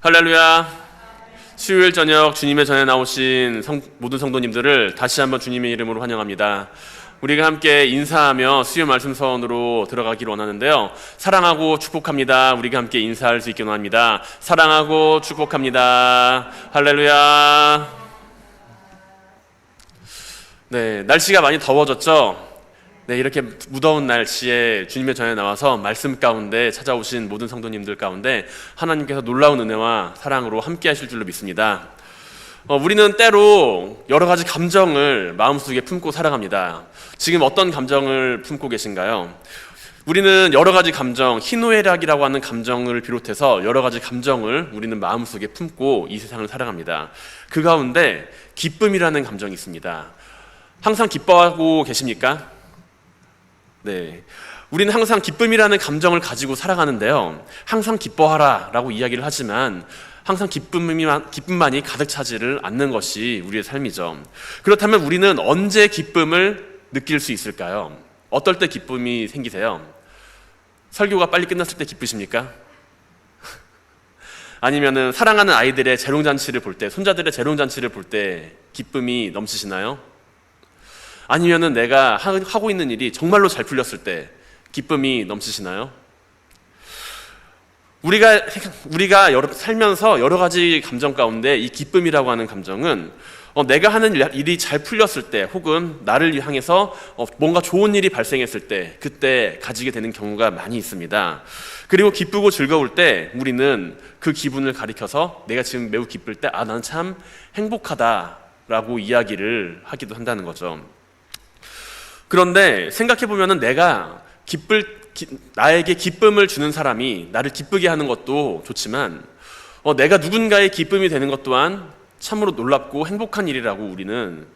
할렐루야. 수요일 저녁 주님의 전에 나오신 성- 모든 성도님들을 다시 한번 주님의 이름으로 환영합니다. 우리가 함께 인사하며 수요 말씀 서원으로 들어가기를 원하는데요. 사랑하고 축복합니다. 우리가 함께 인사할 수 있게 원합니다. 사랑하고 축복합니다. 할렐루야. 네, 날씨가 많이 더워졌죠? 네, 이렇게 무더운 날씨에 주님의 전에 나와서 말씀 가운데 찾아오신 모든 성도님들 가운데 하나님께서 놀라운 은혜와 사랑으로 함께 하실 줄로 믿습니다. 어, 우리는 때로 여러 가지 감정을 마음속에 품고 살아갑니다. 지금 어떤 감정을 품고 계신가요? 우리는 여러 가지 감정, 희노애락이라고 하는 감정을 비롯해서 여러 가지 감정을 우리는 마음속에 품고 이 세상을 살아갑니다. 그 가운데 기쁨이라는 감정이 있습니다. 항상 기뻐하고 계십니까? 네. 우리는 항상 기쁨이라는 감정을 가지고 살아가는데요. 항상 기뻐하라 라고 이야기를 하지만 항상 기쁨이, 기쁨만이 가득 차지를 않는 것이 우리의 삶이죠. 그렇다면 우리는 언제 기쁨을 느낄 수 있을까요? 어떨 때 기쁨이 생기세요? 설교가 빨리 끝났을 때 기쁘십니까? 아니면은 사랑하는 아이들의 재롱잔치를 볼 때, 손자들의 재롱잔치를 볼 때 기쁨이 넘치시나요? 아니면은 내가 하- 하고 있는 일이 정말로 잘 풀렸을 때 기쁨이 넘치시나요? 우리가 우리가 여러, 살면서 여러 가지 감정 가운데 이 기쁨이라고 하는 감정은 어, 내가 하는 일- 일이 잘 풀렸을 때 혹은 나를 향해서 어, 뭔가 좋은 일이 발생했을 때 그때 가지게 되는 경우가 많이 있습니다. 그리고 기쁘고 즐거울 때 우리는 그 기분을 가리켜서 내가 지금 매우 기쁠 때 아 나는 참 행복하다라고 이야기를 하기도 한다는 거죠. 그런데 생각해 보면은 내가 기쁠 기- 나에게 기쁨을 주는 사람이 나를 기쁘게 하는 것도 좋지만 어, 내가 누군가의 기쁨이 되는 것 또한 참으로 놀랍고 행복한 일이라고 우리는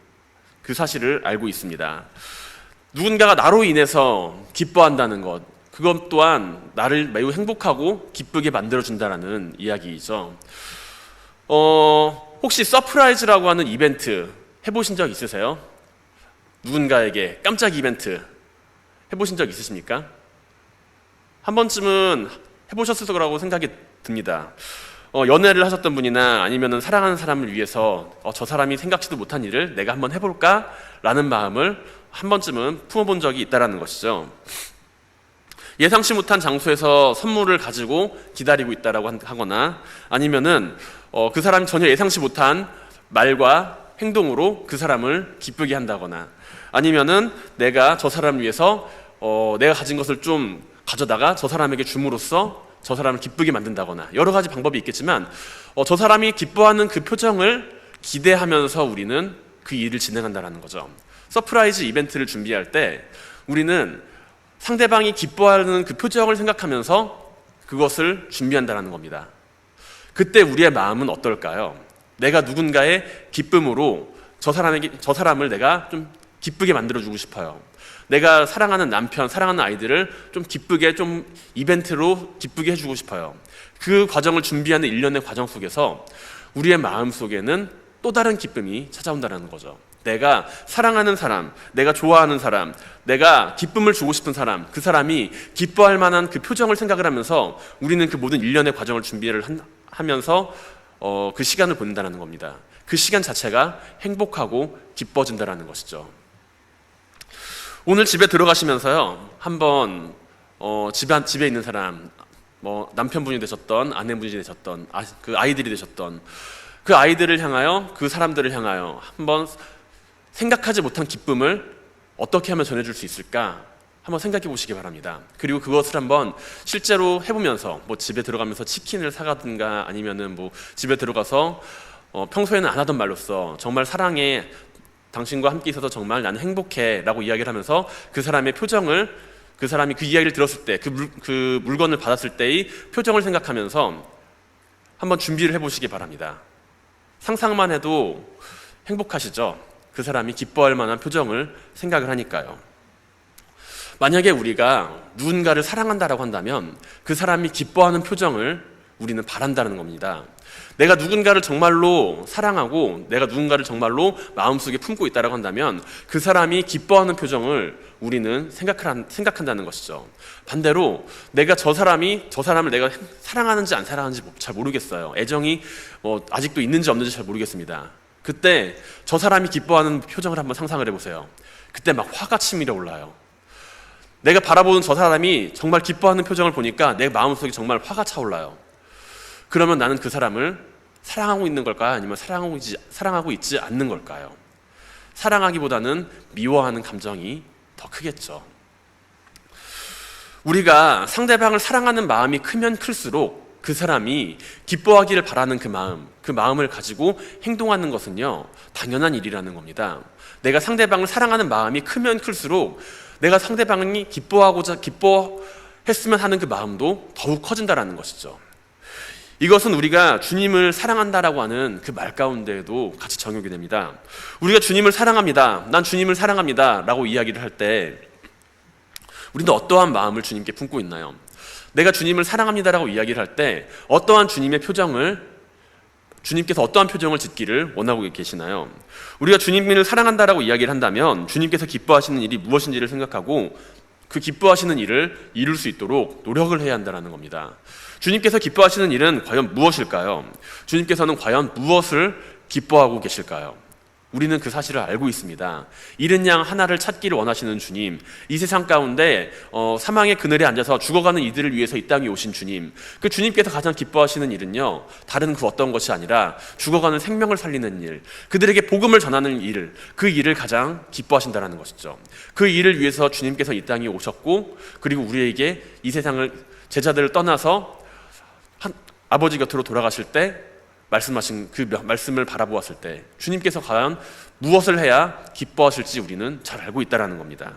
그 사실을 알고 있습니다. 누군가가 나로 인해서 기뻐한다는 것, 그것 또한 나를 매우 행복하고 기쁘게 만들어준다라는 이야기이죠. 어, 혹시 서프라이즈라고 하는 이벤트 해보신 적 있으세요? 누군가에게 깜짝 이벤트 해보신 적 있으십니까? 한 번쯤은 해보셨을 거라고 생각이 듭니다. 어, 연애를 하셨던 분이나 아니면 사랑하는 사람을 위해서 어, 저 사람이 생각지도 못한 일을 내가 한번 해볼까 라는 마음을 한 번쯤은 품어본 적이 있다라는 것이죠. 예상치 못한 장소에서 선물을 가지고 기다리고 있다라고 한- 하거나 아니면은 어, 그 사람이 전혀 예상치 못한 말과 행동으로 그 사람을 기쁘게 한다거나 아니면은 내가 저 사람을 위해서 어, 내가 가진 것을 좀 가져다가 저 사람에게 줌으로써 저 사람을 기쁘게 만든다거나 여러 가지 방법이 있겠지만 어, 저 사람이 기뻐하는 그 표정을 기대하면서 우리는 그 일을 진행한다라는 거죠. 서프라이즈 이벤트를 준비할 때 우리는 상대방이 기뻐하는 그 표정을 생각하면서 그것을 준비한다는 겁니다. 그때 우리의 마음은 어떨까요? 내가 누군가의 기쁨으로 저 사람에게 저 사람을 내가 좀 기쁘게 만들어 주고 싶어요. 내가 사랑하는 남편, 사랑하는 아이들을 좀 기쁘게 좀 이벤트로 기쁘게 해 주고 싶어요. 그 과정을 준비하는 일련의 과정 속에서 우리의 마음 속에는 또 다른 기쁨이 찾아온다는 거죠. 내가 사랑하는 사람, 내가 좋아하는 사람, 내가 기쁨을 주고 싶은 사람, 그 사람이 기뻐할 만한 그 표정을 생각을 하면서 우리는 그 모든 일련의 과정을 준비를 한- 하면서 어, 그 시간을 보낸다는 겁니다. 그 시간 자체가 행복하고 기뻐진다는 것이죠. 오늘 집에 들어가시면서요, 한번 어, 집에 집에 있는 사람, 뭐 남편분이 되셨던 아내분이 되셨던 아, 그 아이들이 되셨던 그 아이들을 향하여 그 사람들을 향하여 한번 생각하지 못한 기쁨을 어떻게 하면 전해줄 수 있을까 한번 생각해 보시기 바랍니다. 그리고 그것을 한번 실제로 해보면서 뭐 집에 들어가면서 치킨을 사가든가 아니면은 뭐 집에 들어가서 어, 평소에는 안 하던 말로써 정말 사랑해 당신과 함께 있어서 정말 나는 행복해 라고 이야기를 하면서 그 사람의 표정을 그 사람이 그 이야기를 들었을 때 그 물, 그 물건을 받았을 때의 표정을 생각하면서 한번 준비를 해보시기 바랍니다. 상상만 해도 행복하시죠? 그 사람이 기뻐할 만한 표정을 생각을 하니까요. 만약에 우리가 누군가를 사랑한다라고 한다면 그 사람이 기뻐하는 표정을 우리는 바란다는 겁니다. 내가 누군가를 정말로 사랑하고 내가 누군가를 정말로 마음속에 품고 있다라고 한다면 그 사람이 기뻐하는 표정을 우리는 생각한, 생각한다는 것이죠. 반대로 내가 저 사람이 저 사람을 내가 사랑하는지 안 사랑하는지 잘 모르겠어요. 애정이 뭐 아직도 있는지 없는지 잘 모르겠습니다. 그때 저 사람이 기뻐하는 표정을 한번 상상을 해보세요. 그때 막 화가 치밀어 올라요. 내가 바라보는 저 사람이 정말 기뻐하는 표정을 보니까 내 마음속에 정말 화가 차올라요. 그러면 나는 그 사람을 사랑하고 있는 걸까요? 아니면 사랑하고 있지, 사랑하고 있지 않는 걸까요? 사랑하기보다는 미워하는 감정이 더 크겠죠. 우리가 상대방을 사랑하는 마음이 크면 클수록 그 사람이 기뻐하기를 바라는 그 마음, 그 마음을 가지고 행동하는 것은요, 당연한 일이라는 겁니다. 내가 상대방을 사랑하는 마음이 크면 클수록 내가 상대방이 기뻐하고자 기뻐했으면 하는 그 마음도 더욱 커진다라는 것이죠. 이것은 우리가 주님을 사랑한다라고 하는 그 말 가운데에도 같이 적용이 됩니다. 우리가 주님을 사랑합니다. 난 주님을 사랑합니다. 라고 이야기를 할 때 우리는 어떠한 마음을 주님께 품고 있나요? 내가 주님을 사랑합니다라고 이야기를 할 때 어떠한 주님의 표정을 주님께서 어떠한 표정을 짓기를 원하고 계시나요? 우리가 주님을 사랑한다라고 이야기를 한다면 주님께서 기뻐하시는 일이 무엇인지를 생각하고 그 기뻐하시는 일을 이룰 수 있도록 노력을 해야 한다는 겁니다. 주님께서 기뻐하시는 일은 과연 무엇일까요? 주님께서는 과연 무엇을 기뻐하고 계실까요? 우리는 그 사실을 알고 있습니다. 이른 양 하나를 찾기를 원하시는 주님, 이 세상 가운데 어, 사망의 그늘에 앉아서 죽어가는 이들을 위해서 이 땅에 오신 주님, 그 주님께서 가장 기뻐하시는 일은요, 다른 그 어떤 것이 아니라 죽어가는 생명을 살리는 일, 그들에게 복음을 전하는 일, 그 일을 가장 기뻐하신다는 것이죠. 그 일을 위해서 주님께서 이 땅에 오셨고, 그리고 우리에게 이 세상을 제자들을 떠나서 한, 아버지 곁으로 돌아가실 때 말씀하신 그 말씀을 바라보았을 때 주님께서 과연 무엇을 해야 기뻐하실지 우리는 잘 알고 있다라는 겁니다.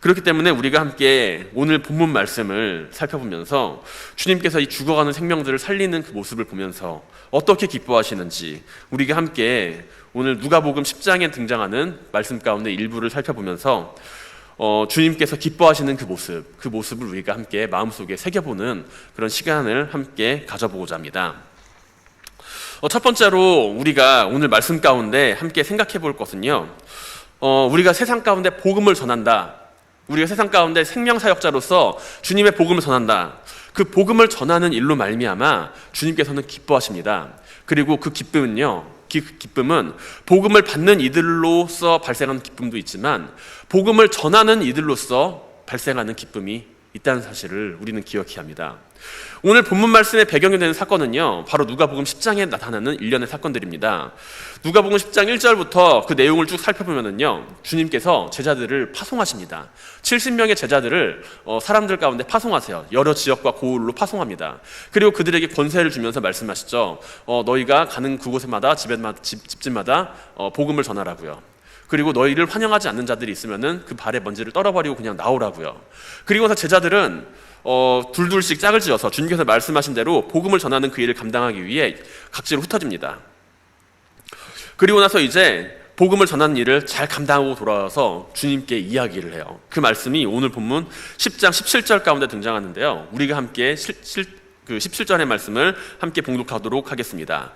그렇기 때문에 우리가 함께 오늘 본문 말씀을 살펴보면서 주님께서 이 죽어가는 생명들을 살리는 그 모습을 보면서 어떻게 기뻐하시는지 우리가 함께 오늘 누가복음 10장에 등장하는 말씀 가운데 일부를 살펴보면서 어, 주님께서 기뻐하시는 그 모습, 그 모습을 우리가 함께 마음속에 새겨보는 그런 시간을 함께 가져보고자 합니다. 어, 첫 번째로 우리가 오늘 말씀 가운데 함께 생각해 볼 것은요. 어, 우리가 세상 가운데 복음을 전한다. 우리가 세상 가운데 생명 사역자로서 주님의 복음을 전한다. 그 복음을 전하는 일로 말미암아 주님께서는 기뻐하십니다. 그리고 그 기쁨은요. 그 기쁨은 복음을 받는 이들로서 발생하는 기쁨도 있지만 복음을 전하는 이들로서 발생하는 기쁨이 있다는 사실을 우리는 기억해야 합니다. 오늘 본문 말씀의 배경이 되는 사건은요, 바로 누가복음 10장에 나타나는 일련의 사건들입니다. 누가복음 10장 1절부터 그 내용을 쭉 살펴보면은요, 주님께서 제자들을 파송하십니다. 70명의 제자들을 어, 사람들 가운데 파송하세요. 여러 지역과 고을로 파송합니다. 그리고 그들에게 권세를 주면서 말씀하시죠. 어, 너희가 가는 그곳마다 집에마다, 집, 집집마다 어, 복음을 전하라고요. 그리고 너희를 환영하지 않는 자들이 있으면은 그 발에 먼지를 떨어버리고 그냥 나오라고요. 그리고서 제자들은 어, 둘둘씩 짝을 지어서 주님께서 말씀하신 대로 복음을 전하는 그 일을 감당하기 위해 각지로 흩어집니다. 그리고 나서 이제 복음을 전하는 일을 잘 감당하고 돌아와서 주님께 이야기를 해요. 그 말씀이 오늘 본문 10장 17절 가운데 등장하는데요. 우리가 함께 실, 실, 그 17절의 말씀을 함께 봉독하도록 하겠습니다.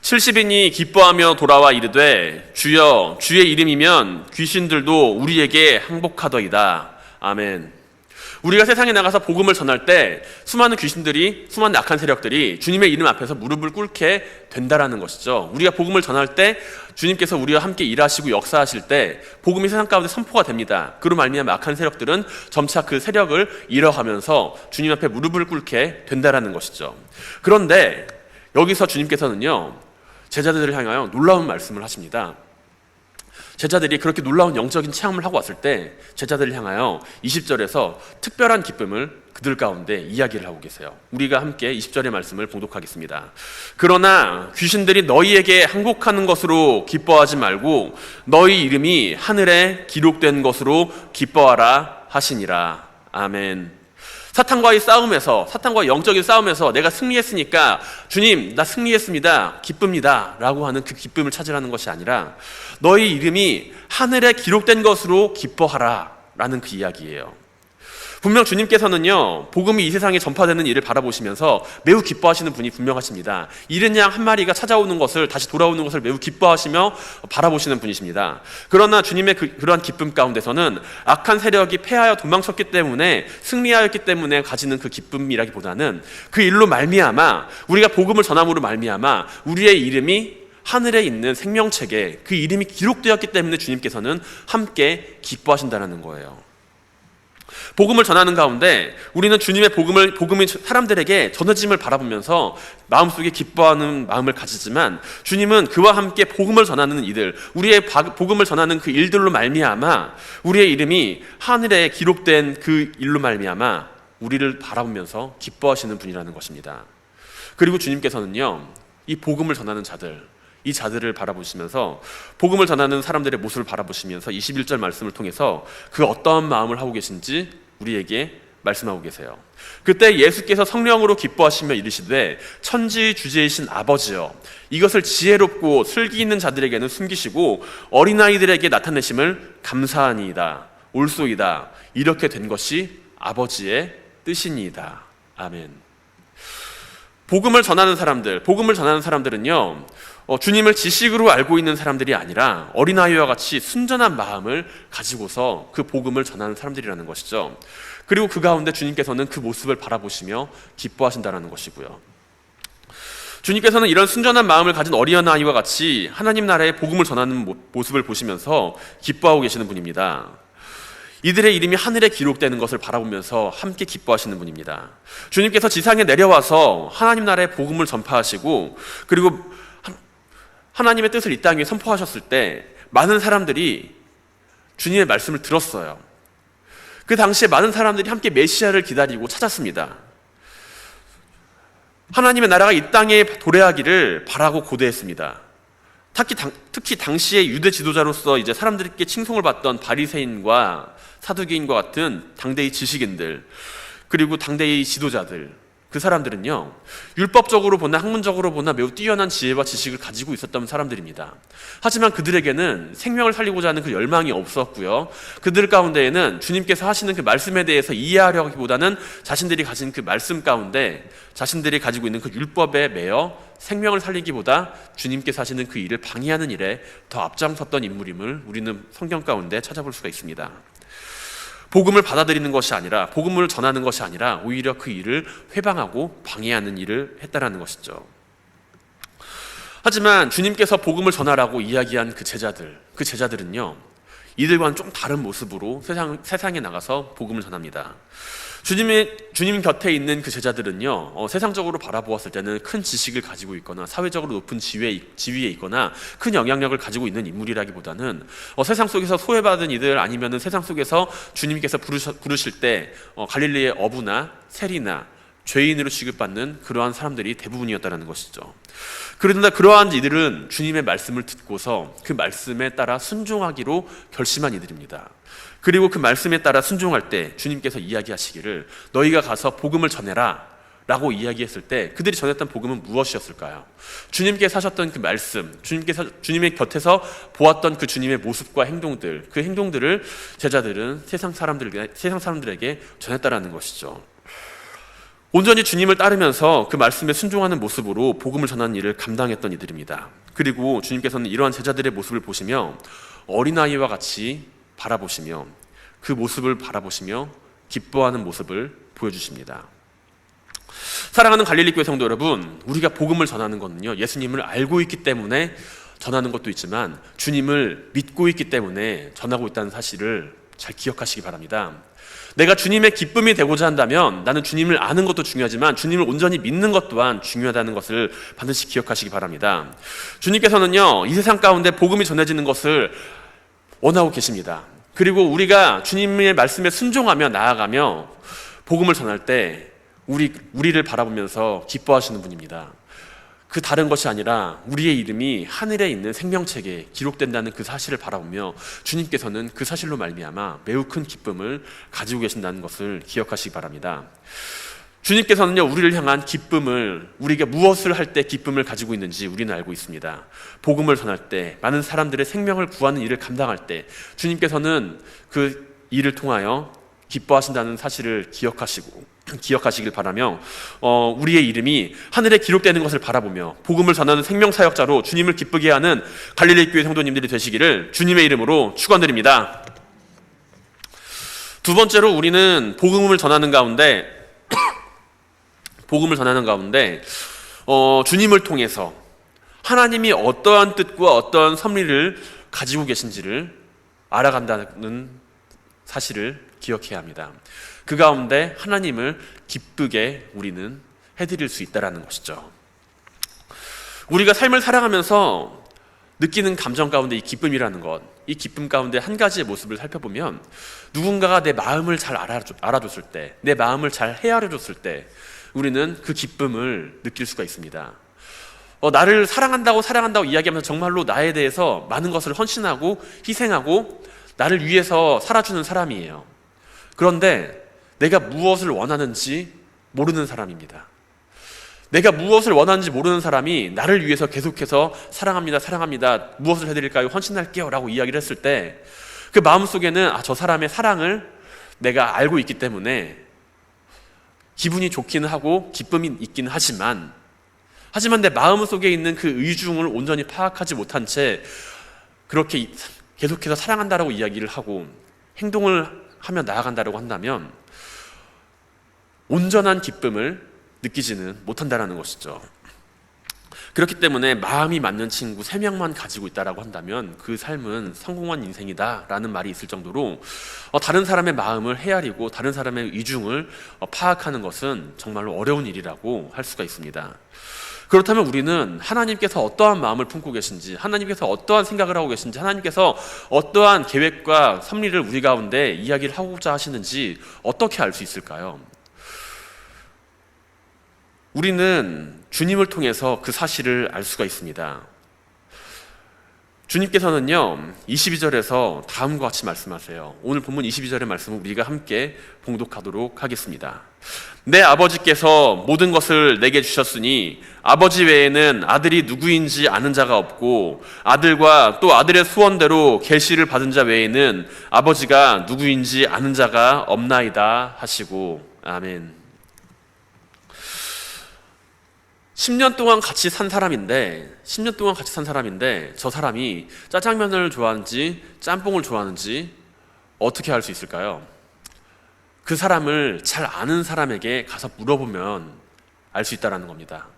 70인이 기뻐하며 돌아와 이르되 주여 주의 이름이면 귀신들도 우리에게 항복하더이다. 아멘. 우리가 세상에 나가서 복음을 전할 때 수많은 귀신들이 수많은 악한 세력들이 주님의 이름 앞에서 무릎을 꿇게 된다라는 것이죠. 우리가 복음을 전할 때 주님께서 우리와 함께 일하시고 역사하실 때 복음이 세상 가운데 선포가 됩니다. 그로 말미암아 악한 세력들은 점차 그 세력을 잃어가면서 주님 앞에 무릎을 꿇게 된다라는 것이죠. 그런데 여기서 주님께서는요 제자들을 향하여 놀라운 말씀을 하십니다. 제자들이 그렇게 놀라운 영적인 체험을 하고 왔을 때 제자들을 향하여 20절에서 특별한 기쁨을 그들 가운데 이야기를 하고 계세요. 우리가 함께 20절의 말씀을 봉독하겠습니다. 그러나 귀신들이 너희에게 항복하는 것으로 기뻐하지 말고 너희 이름이 하늘에 기록된 것으로 기뻐하라 하시니라. 아멘. 사탄과의 싸움에서 사탄과의 영적인 싸움에서 내가 승리했으니까 주님 나 승리했습니다. 기쁩니다 라고 하는 그 기쁨을 찾으라는 것이 아니라 너희 이름이 하늘에 기록된 것으로 기뻐하라 라는 그 이야기예요. 분명 주님께서는요, 복음이 이 세상에 전파되는 일을 바라보시면서 매우 기뻐하시는 분이 분명하십니다. 잃은 양한 마리가 찾아오는 것을, 다시 돌아오는 것을 매우 기뻐하시며 바라보시는 분이십니다. 그러나 주님의 그, 그러한 기쁨 가운데서는 악한 세력이 패하여 도망쳤기 때문에, 승리하였기 때문에 가지는 그 기쁨이라기보다는 그 일로 말미암아, 우리가 복음을 전함으로 말미암아, 우리의 이름이 하늘에 있는 생명책에 그 이름이 기록되었기 때문에 주님께서는 함께 기뻐하신다는 거예요. 복음을 전하는 가운데 우리는 주님의 복음을 복음이 사람들에게 전해짐을 바라보면서 마음속에 기뻐하는 마음을 가지지만 주님은 그와 함께 복음을 전하는 이들, 우리의 바- 복음을 전하는 그 일들로 말미암아 우리의 이름이 하늘에 기록된 그 일로 말미암아 우리를 바라보면서 기뻐하시는 분이라는 것입니다. 그리고 주님께서는요. 이 복음을 전하는 자들 이 자들을 바라보시면서 복음을 전하는 사람들의 모습을 바라보시면서 21절 말씀을 통해서 그 어떠한 마음을 하고 계신지 우리에게 말씀하고 계세요. 그때 예수께서 성령으로 기뻐하시며 이르시되 천지 주제이신 아버지여 이것을 지혜롭고 슬기 있는 자들에게는 숨기시고 어린아이들에게 나타내심을 감사하니이다. 올소이다. 이렇게 된 것이 아버지의 뜻이니이다. 아멘. 복음을 전하는 사람들, 복음을 전하는 사람들은요, 어, 주님을 지식으로 알고 있는 사람들이 아니라 어린아이와 같이 순전한 마음을 가지고서 그 복음을 전하는 사람들이라는 것이죠. 그리고 그 가운데 주님께서는 그 모습을 바라보시며 기뻐하신다는 것이고요. 주님께서는 이런 순전한 마음을 가진 어린아이와 같이 하나님 나라의 복음을 전하는 모- 모습을 보시면서 기뻐하고 계시는 분입니다. 이들의 이름이 하늘에 기록되는 것을 바라보면서 함께 기뻐하시는 분입니다. 주님께서 지상에 내려와서 하나님 나라의 복음을 전파하시고 그리고 하나님의 뜻을 이 땅에 선포하셨을 때 많은 사람들이 주님의 말씀을 들었어요. 그 당시에 많은 사람들이 함께 메시아를 기다리고 찾았습니다. 하나님의 나라가 이 땅에 도래하기를 바라고 고대했습니다. 특히, 당, 특히 당시의 유대 지도자로서 이제 사람들께 칭송을 받던 바리새인과 사두개인과 같은 당대의 지식인들 그리고 당대의 지도자들 그 사람들은요 율법적으로 보나 학문적으로 보나 매우 뛰어난 지혜와 지식을 가지고 있었던 사람들입니다. 하지만 그들에게는 생명을 살리고자 하는 그 열망이 없었고요. 그들 가운데에는 주님께서 하시는 그 말씀에 대해서 이해하려기보다는 자신들이 가진 그 말씀 가운데 자신들이 가지고 있는 그 율법에 매여 생명을 살리기보다 주님께서 하시는 그 일을 방해하는 일에 더 앞장섰던 인물임을 우리는 성경 가운데 찾아볼 수가 있습니다. 복음을 받아들이는 것이 아니라 복음을 전하는 것이 아니라 오히려 그 일을 회방하고 방해하는 일을 했다라는 것이죠. 하지만 주님께서 복음을 전하라고 이야기한 그 제자들, 그 제자들은요, 이들과는 좀 다른 모습으로 세상, 세상에 나가서 복음을 전합니다. 주님의, 주님 곁에 있는 그 제자들은요, 어, 세상적으로 바라보았을 때는 큰 지식을 가지고 있거나 사회적으로 높은 지위에, 지위에 있거나 큰 영향력을 가지고 있는 인물이라기보다는 어, 세상 속에서 소외받은 이들 아니면은 세상 속에서 주님께서 부르셔, 부르실 때 어, 갈릴리의 어부나 세리나 죄인으로 취급받는 그러한 사람들이 대부분이었다는 것이죠. 그런데 그러한 이들은 주님의 말씀을 듣고서 그 말씀에 따라 순종하기로 결심한 이들입니다. 그리고 그 말씀에 따라 순종할 때 주님께서 이야기하시기를 너희가 가서 복음을 전해라 라고 이야기했을 때 그들이 전했던 복음은 무엇이었을까요? 주님께서 하셨던 그 말씀, 주님께서 주님의 곁에서 보았던 그 주님의 모습과 행동들, 그 행동들을 제자들은 세상 사람들에게 세상 사람들에게 전했다라는 것이죠. 온전히 주님을 따르면서 그 말씀에 순종하는 모습으로 복음을 전하는 일을 감당했던 이들입니다. 그리고 주님께서는 이러한 제자들의 모습을 보시며 어린아이와 같이 바라보시며 그 모습을 바라보시며 기뻐하는 모습을 보여주십니다. 사랑하는 갈릴리 교회 성도 여러분, 우리가 복음을 전하는 것은요, 예수님을 알고 있기 때문에 전하는 것도 있지만 주님을 믿고 있기 때문에 전하고 있다는 사실을 잘 기억하시기 바랍니다. 내가 주님의 기쁨이 되고자 한다면 나는 주님을 아는 것도 중요하지만 주님을 온전히 믿는 것 또한 중요하다는 것을 반드시 기억하시기 바랍니다. 주님께서는요, 이 세상 가운데 복음이 전해지는 것을 원하고 계십니다. 그리고 우리가 주님의 말씀에 순종하며 나아가며 복음을 전할 때 우리, 우리를 바라보면서 기뻐하시는 분입니다. 그 다른 것이 아니라 우리의 이름이 하늘에 있는 생명책에 기록된다는 그 사실을 바라보며 주님께서는 그 사실로 말미암아 매우 큰 기쁨을 가지고 계신다는 것을 기억하시기 바랍니다. 주님께서는요 우리를 향한 기쁨을 우리가 무엇을 할 때 기쁨을 가지고 있는지 우리는 알고 있습니다. 복음을 전할 때 많은 사람들의 생명을 구하는 일을 감당할 때 주님께서는 그 일을 통하여 기뻐하신다는 사실을 기억하시고 기억하시길 바라며 어, 우리의 이름이 하늘에 기록되는 것을 바라보며 복음을 전하는 생명 사역자로 주님을 기쁘게 하는 갈릴리 교회 성도님들이 되시기를 주님의 이름으로 축원드립니다. 두 번째로 우리는 복음을 전하는 가운데 복음을 전하는 가운데 어, 주님을 통해서 하나님이 어떠한 뜻과 어떠한 섭리를 가지고 계신지를 알아간다는 사실을 기억해야 합니다. 그 가운데 하나님을 기쁘게 우리는 해드릴 수 있다라는 것이죠. 우리가 삶을 살아가면서 느끼는 감정 가운데 이 기쁨이라는 것, 이 기쁨 가운데 한 가지의 모습을 살펴보면 누군가가 내 마음을 잘 알아줬, 알아줬을 때, 내 마음을 잘 헤아려줬을 때 우리는 그 기쁨을 느낄 수가 있습니다. 어, 나를 사랑한다고 사랑한다고 이야기하면서 정말로 나에 대해서 많은 것을 헌신하고 희생하고 나를 위해서 살아주는 사람이에요. 그런데 내가 무엇을 원하는지 모르는 사람입니다. 내가 무엇을 원하는지 모르는 사람이 나를 위해서 계속해서 사랑합니다, 사랑합니다, 무엇을 해드릴까요? 헌신할게요. 라고 이야기를 했을 때 그 마음속에는 아, 저 사람의 사랑을 내가 알고 있기 때문에 기분이 좋기는 하고 기쁨이 있기는 하지만 하지만 내 마음 속에 있는 그 의중을 온전히 파악하지 못한 채 그렇게 계속해서 사랑한다라고 이야기를 하고 행동을 하며 나아간다라고 한다면 온전한 기쁨을 느끼지는 못한다라는 것이죠. 그렇기 때문에 마음이 맞는 친구 세 명만 가지고 있다라고 한다면 그 삶은 성공한 인생이다라는 말이 있을 정도로 어, 다른 사람의 마음을 헤아리고 다른 사람의 이중을 어, 파악하는 것은 정말로 어려운 일이라고 할 수가 있습니다. 그렇다면 우리는 하나님께서 어떠한 마음을 품고 계신지, 하나님께서 어떠한 생각을 하고 계신지, 하나님께서 어떠한 계획과 섭리를 우리 가운데 이야기를 하고자 하시는지 어떻게 알 수 있을까요? 우리는 주님을 통해서 그 사실을 알 수가 있습니다. 주님께서는요, 22절에서 다음과 같이 말씀하세요. 오늘 본문 22절의 말씀을 우리가 함께 봉독하도록 하겠습니다. 내 아버지께서 모든 것을 내게 주셨으니 아버지 외에는 아들이 누구인지 아는 자가 없고 아들과 또 아들의 소원대로 계시를 받은 자 외에는 아버지가 누구인지 아는 자가 없나이다 하시고 아멘. 10년 동안 같이 산 사람인데 10년 동안 같이 산 사람인데 저 사람이 짜장면을 좋아하는지 짬뽕을 좋아하는지 어떻게 알 수 있을까요? 그 사람을 잘 아는 사람에게 가서 물어보면 알 수 있다라는 겁니다.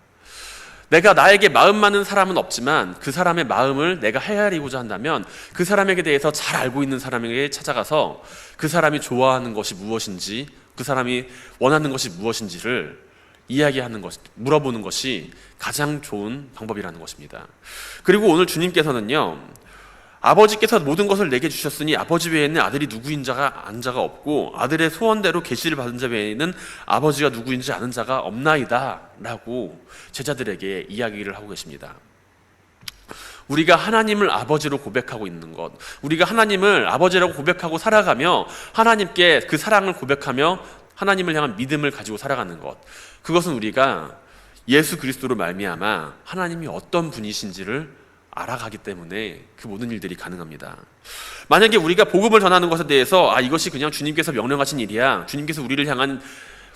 내가 나에게 마음 맞는 사람은 없지만 그 사람의 마음을 내가 헤아리고자 한다면 그 사람에게 대해서 잘 알고 있는 사람에게 찾아가서 그 사람이 좋아하는 것이 무엇인지 그 사람이 원하는 것이 무엇인지를 이야기하는 것, 물어보는 것이 가장 좋은 방법이라는 것입니다. 그리고 오늘 주님께서는요, 아버지께서 모든 것을 내게 주셨으니 아버지 외에는 아들이 누구인 자가 안 자가 없고 아들의 소원대로 계시를 받은 자 외에는 아버지가 누구인지 아는 자가 없나이다 라고 제자들에게 이야기를 하고 계십니다. 우리가 하나님을 아버지로 고백하고 있는 것, 우리가 하나님을 아버지라고 고백하고 살아가며 하나님께 그 사랑을 고백하며 하나님을 향한 믿음을 가지고 살아가는 것, 그것은 우리가 예수 그리스도로 말미암아 하나님이 어떤 분이신지를 알아가기 때문에 그 모든 일들이 가능합니다. 만약에 우리가 복음을 전하는 것에 대해서 아 이것이 그냥 주님께서 명령하신 일이야. 주님께서 우리를 향한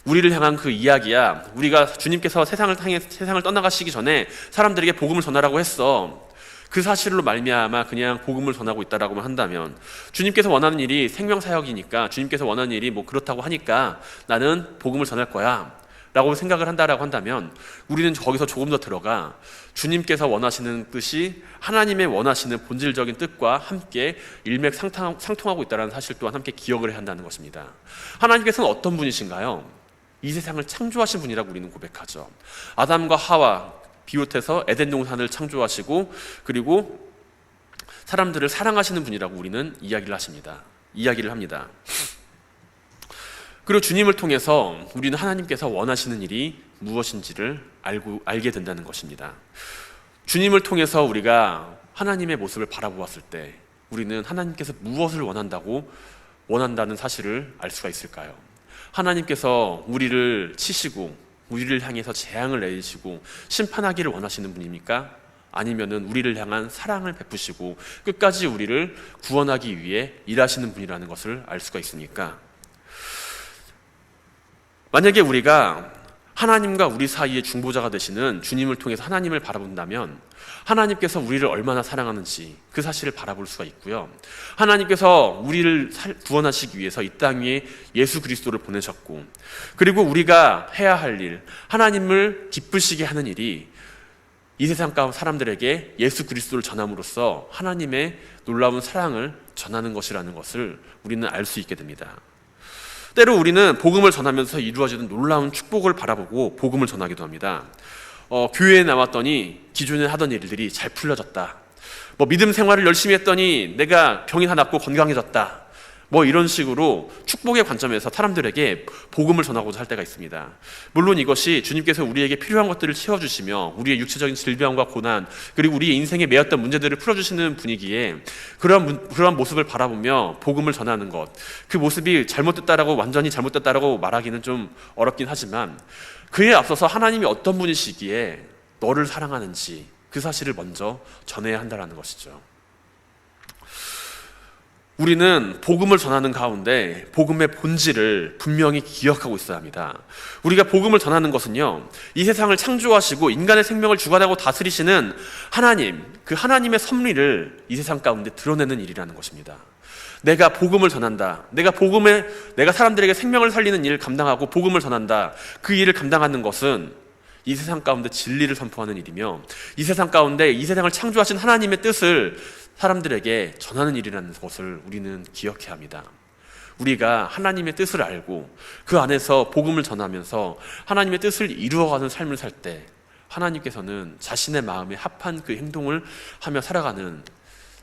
우리를 향한 그 이야기야. 우리가 주님께서 세상을 향해 세상을 떠나가시기 전에 사람들에게 복음을 전하라고 했어. 그 사실로 말미암아 그냥 복음을 전하고 있다라고만 한다면 주님께서 원하는 일이 생명 사역이니까 주님께서 원하는 일이 뭐 그렇다고 하니까 나는 복음을 전할 거야. 라고 생각을 한다라고 한다면 우리는 거기서 조금 더 들어가 주님께서 원하시는 뜻이 하나님의 원하시는 본질적인 뜻과 함께 일맥상통하고 있다는 사실 또한 함께 기억을 해야 한다는 것입니다. 하나님께서는 어떤 분이신가요? 이 세상을 창조하신 분이라고 우리는 고백하죠. 아담과 하와 비롯해서 에덴 동산을 창조하시고 그리고 사람들을 사랑하시는 분이라고 우리는 이야기를 하십니다. 이야기를 합니다. 그리고 주님을 통해서 우리는 하나님께서 원하시는 일이 무엇인지를 알고 알게 된다는 것입니다. 주님을 통해서 우리가 하나님의 모습을 바라보았을 때 우리는 하나님께서 무엇을 원한다고 원한다는 사실을 알 수가 있을까요? 하나님께서 우리를 치시고 우리를 향해서 재앙을 내리시고 심판하기를 원하시는 분입니까? 아니면은 우리를 향한 사랑을 베푸시고 끝까지 우리를 구원하기 위해 일하시는 분이라는 것을 알 수가 있습니까? 만약에 우리가 하나님과 우리 사이의 중보자가 되시는 주님을 통해서 하나님을 바라본다면 하나님께서 우리를 얼마나 사랑하는지 그 사실을 바라볼 수가 있고요. 하나님께서 우리를 살- 구원하시기 위해서 이 땅 위에 예수 그리스도를 보내셨고 그리고 우리가 해야 할 일, 하나님을 기쁘시게 하는 일이 이 세상 가운데 사람들에게 예수 그리스도를 전함으로써 하나님의 놀라운 사랑을 전하는 것이라는 것을 우리는 알 수 있게 됩니다. 때로 우리는 복음을 전하면서 이루어지는 놀라운 축복을 바라보고 복음을 전하기도 합니다. 어, 교회에 나왔더니 기존에 하던 일들이 잘 풀려졌다. 뭐 믿음 생활을 열심히 했더니 내가 병이 다 낫고 건강해졌다. 뭐 이런 식으로 축복의 관점에서 사람들에게 복음을 전하고자 할 때가 있습니다. 물론 이것이 주님께서 우리에게 필요한 것들을 채워주시며 우리의 육체적인 질병과 고난 그리고 우리의 인생에 매였던 문제들을 풀어주시는 분위기에 그러한 문- 그러한 모습을 바라보며 복음을 전하는 것 그 모습이 잘못됐다라고 완전히 잘못됐다라고 말하기는 좀 어렵긴 하지만 그에 앞서서 하나님이 어떤 분이시기에 너를 사랑하는지 그 사실을 먼저 전해야 한다라는 것이죠. 우리는 복음을 전하는 가운데 복음의 본질을 분명히 기억하고 있어야 합니다. 우리가 복음을 전하는 것은요, 이 세상을 창조하시고 인간의 생명을 주관하고 다스리시는 하나님, 그 하나님의 섭리를 이 세상 가운데 드러내는 일이라는 것입니다. 내가 복음을 전한다. 내가 복음에, 내가 사람들에게 생명을 살리는 일을 감당하고 복음을 전한다. 그 일을 감당하는 것은 이 세상 가운데 진리를 선포하는 일이며 이 세상 가운데 이 세상을 창조하신 하나님의 뜻을 사람들에게 전하는 일이라는 것을 우리는 기억해야 합니다. 우리가 하나님의 뜻을 알고 그 안에서 복음을 전하면서 하나님의 뜻을 이루어가는 삶을 살 때 하나님께서는 자신의 마음에 합한 그 행동을 하며 살아가는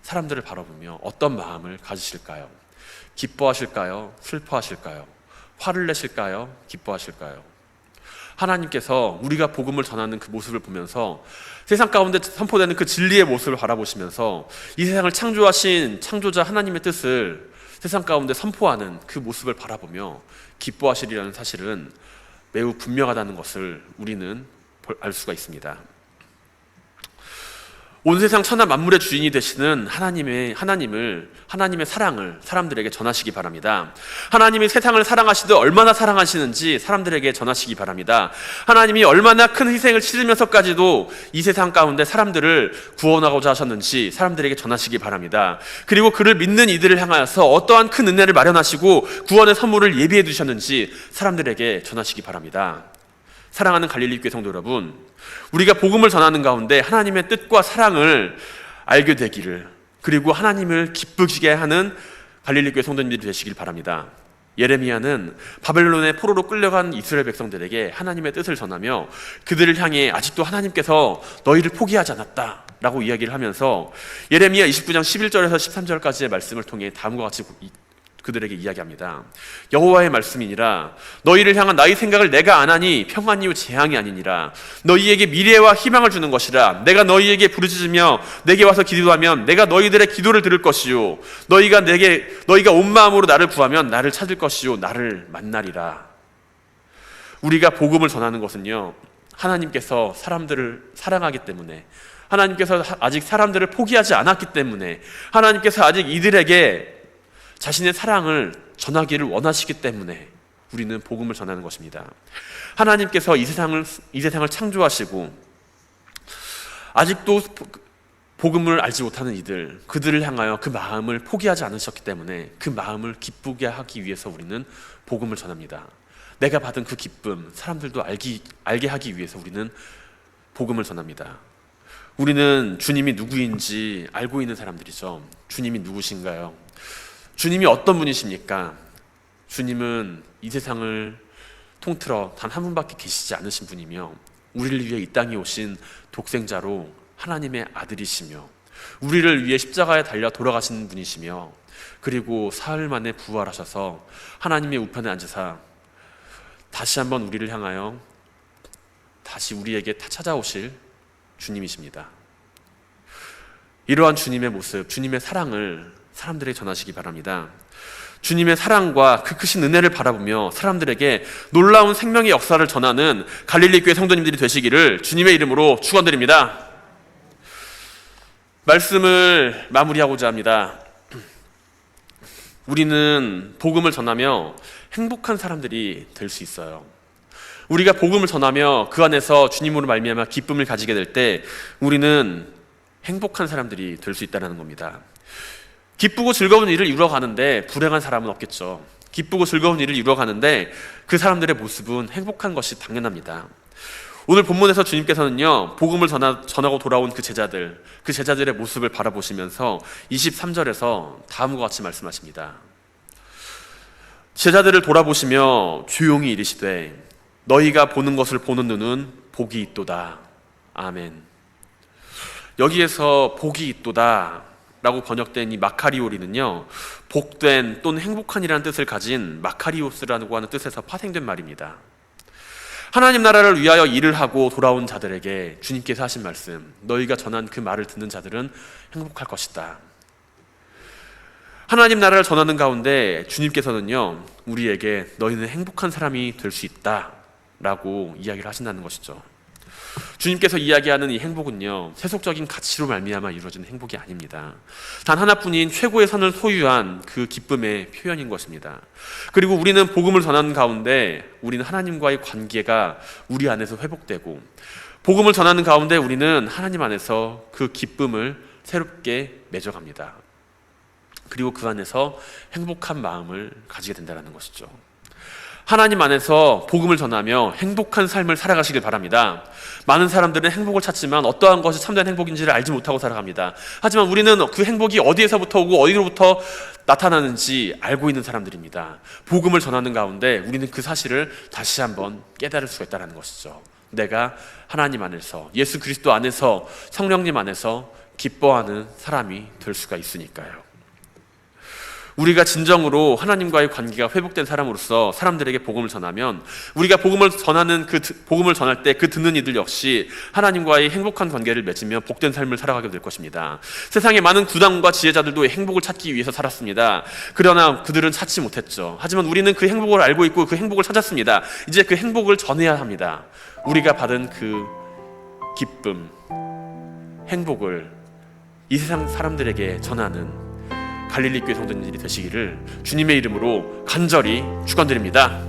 사람들을 바라보며 어떤 마음을 가지실까요? 기뻐하실까요? 슬퍼하실까요? 화를 내실까요? 기뻐하실까요? 하나님께서 우리가 복음을 전하는 그 모습을 보면서 세상 가운데 선포되는 그 진리의 모습을 바라보시면서 이 세상을 창조하신 창조자 하나님의 뜻을 세상 가운데 선포하는 그 모습을 바라보며 기뻐하시리라는 사실은 매우 분명하다는 것을 우리는 볼- 알 수가 있습니다. 온 세상 천하 만물의 주인이 되시는 하나님의 하나님을 하나님의 사랑을 사람들에게 전하시기 바랍니다. 하나님이 세상을 사랑하시듯 얼마나 사랑하시는지 사람들에게 전하시기 바랍니다. 하나님이 얼마나 큰 희생을 치르면서까지도 이 세상 가운데 사람들을 구원하고자 하셨는지 사람들에게 전하시기 바랍니다. 그리고 그를 믿는 이들을 향하여서 어떠한 큰 은혜를 마련하시고 구원의 선물을 예비해 두셨는지 사람들에게 전하시기 바랍니다. 사랑하는 갈릴리 교회 성도 여러분, 우리가 복음을 전하는 가운데 하나님의 뜻과 사랑을 알게 되기를 그리고 하나님을 기쁘시게 하는 갈릴리 교회 성도님들이 되시길 바랍니다. 예레미야는 바벨론의 포로로 끌려간 이스라엘 백성들에게 하나님의 뜻을 전하며 그들을 향해 아직도 하나님께서 너희를 포기하지 않았다 라고 이야기를 하면서 예레미야 29장 11절에서 13절까지의 말씀을 통해 다음과 같이 이- 그들에게 이야기합니다. 여호와의 말씀이니라. 너희를 향한 나의 생각을 내가 안 하니 평안 이후 재앙이 아니니라. 너희에게 미래와 희망을 주는 것이라. 내가 너희에게 부르짖으며 내게 와서 기도하면 내가 너희들의 기도를 들을 것이요. 너희가 내게 너희가 온 마음으로 나를 구하면 나를 찾을 것이요. 나를 만나리라. 우리가 복음을 전하는 것은요 하나님께서 사람들을 사랑하기 때문에 하나님께서 아직 사람들을 포기하지 않았기 때문에 하나님께서 아직 이들에게 자신의 사랑을 전하기를 원하시기 때문에 우리는 복음을 전하는 것입니다. 하나님께서 이 세상을 이 세상을 창조하시고 아직도 복음을 알지 못하는 이들 그들을 향하여 그 마음을 포기하지 않으셨기 때문에 그 마음을 기쁘게 하기 위해서 우리는 복음을 전합니다. 내가 받은 그 기쁨 사람들도 알기 알게 하기 위해서 우리는 복음을 전합니다. 우리는 주님이 누구인지 알고 있는 사람들이죠. 주님이 누구신가요? 주님이 어떤 분이십니까? 주님은 이 세상을 통틀어 단 한 분밖에 계시지 않으신 분이며 우리를 위해 이 땅에 오신 독생자로 하나님의 아들이시며 우리를 위해 십자가에 달려 돌아가신 분이시며 그리고 사흘 만에 부활하셔서 하나님의 우편에 앉으사 다시 한번 우리를 향하여 다시 우리에게 찾아오실 주님이십니다. 이러한 주님의 모습, 주님의 사랑을 사람들에게 전하시기 바랍니다. 주님의 사랑과 그 크신 은혜를 바라보며 사람들에게 놀라운 생명의 역사를 전하는 갈릴리 교회 성도님들이 되시기를 주님의 이름으로 축원드립니다. 말씀을 마무리하고자 합니다. 우리는 복음을 전하며 행복한 사람들이 될 수 있어요. 우리가 복음을 전하며 그 안에서 주님으로 말미암아 기쁨을 가지게 될 때 우리는 행복한 사람들이 될 수 있다는 겁니다. 기쁘고 즐거운 일을 이루어가는데 불행한 사람은 없겠죠. 기쁘고 즐거운 일을 이루어가는데 그 사람들의 모습은 행복한 것이 당연합니다. 오늘 본문에서 주님께서는요, 복음을 전하, 전하고 돌아온 그 제자들, 그 제자들의 모습을 바라보시면서 23절에서 다음과 같이 말씀하십니다. 제자들을 돌아보시며 조용히 이르시되, 너희가 보는 것을 보는 눈은 복이 있도다. 아멘. 여기에서 복이 있도다. 라고 번역된 이 마카리오리는요, 복된 또는 행복한이라는 뜻을 가진 마카리오스라고 하는 뜻에서 파생된 말입니다. 하나님 나라를 위하여 일을 하고 돌아온 자들에게 주님께서 하신 말씀, 너희가 전한 그 말을 듣는 자들은 행복할 것이다. 하나님 나라를 전하는 가운데 주님께서는요, 우리에게 너희는 행복한 사람이 될 수 있다. 라고 이야기를 하신다는 것이죠. 주님께서 이야기하는 이 행복은요 세속적인 가치로 말미암아 이루어지는 행복이 아닙니다. 단 하나뿐인 최고의 선을 소유한 그 기쁨의 표현인 것입니다. 그리고 우리는 복음을 전하는 가운데 우리는 하나님과의 관계가 우리 안에서 회복되고 복음을 전하는 가운데 우리는 하나님 안에서 그 기쁨을 새롭게 맺어갑니다. 그리고 그 안에서 행복한 마음을 가지게 된다는 것이죠. 하나님 안에서 복음을 전하며 행복한 삶을 살아가시길 바랍니다. 많은 사람들은 행복을 찾지만 어떠한 것이 참된 행복인지를 알지 못하고 살아갑니다. 하지만 우리는 그 행복이 어디에서부터 오고 어디로부터 나타나는지 알고 있는 사람들입니다. 복음을 전하는 가운데 우리는 그 사실을 다시 한번 깨달을 수가 있다는 것이죠. 내가 하나님 안에서 예수 그리스도 안에서 성령님 안에서 기뻐하는 사람이 될 수가 있으니까요. 우리가 진정으로 하나님과의 관계가 회복된 사람으로서 사람들에게 복음을 전하면 우리가 복음을 전하는 그 드- 복음을 전할 때 그 듣는 이들 역시 하나님과의 행복한 관계를 맺으며 복된 삶을 살아가게 될 것입니다. 세상의 많은 구당과 지혜자들도 행복을 찾기 위해서 살았습니다. 그러나 그들은 찾지 못했죠. 하지만 우리는 그 행복을 알고 있고 그 행복을 찾았습니다. 이제 그 행복을 전해야 합니다. 우리가 받은 그 기쁨, 행복을 이 세상 사람들에게 전하는 갈릴리 교회 성도님들이 되시기를 주님의 이름으로 간절히 축원드립니다.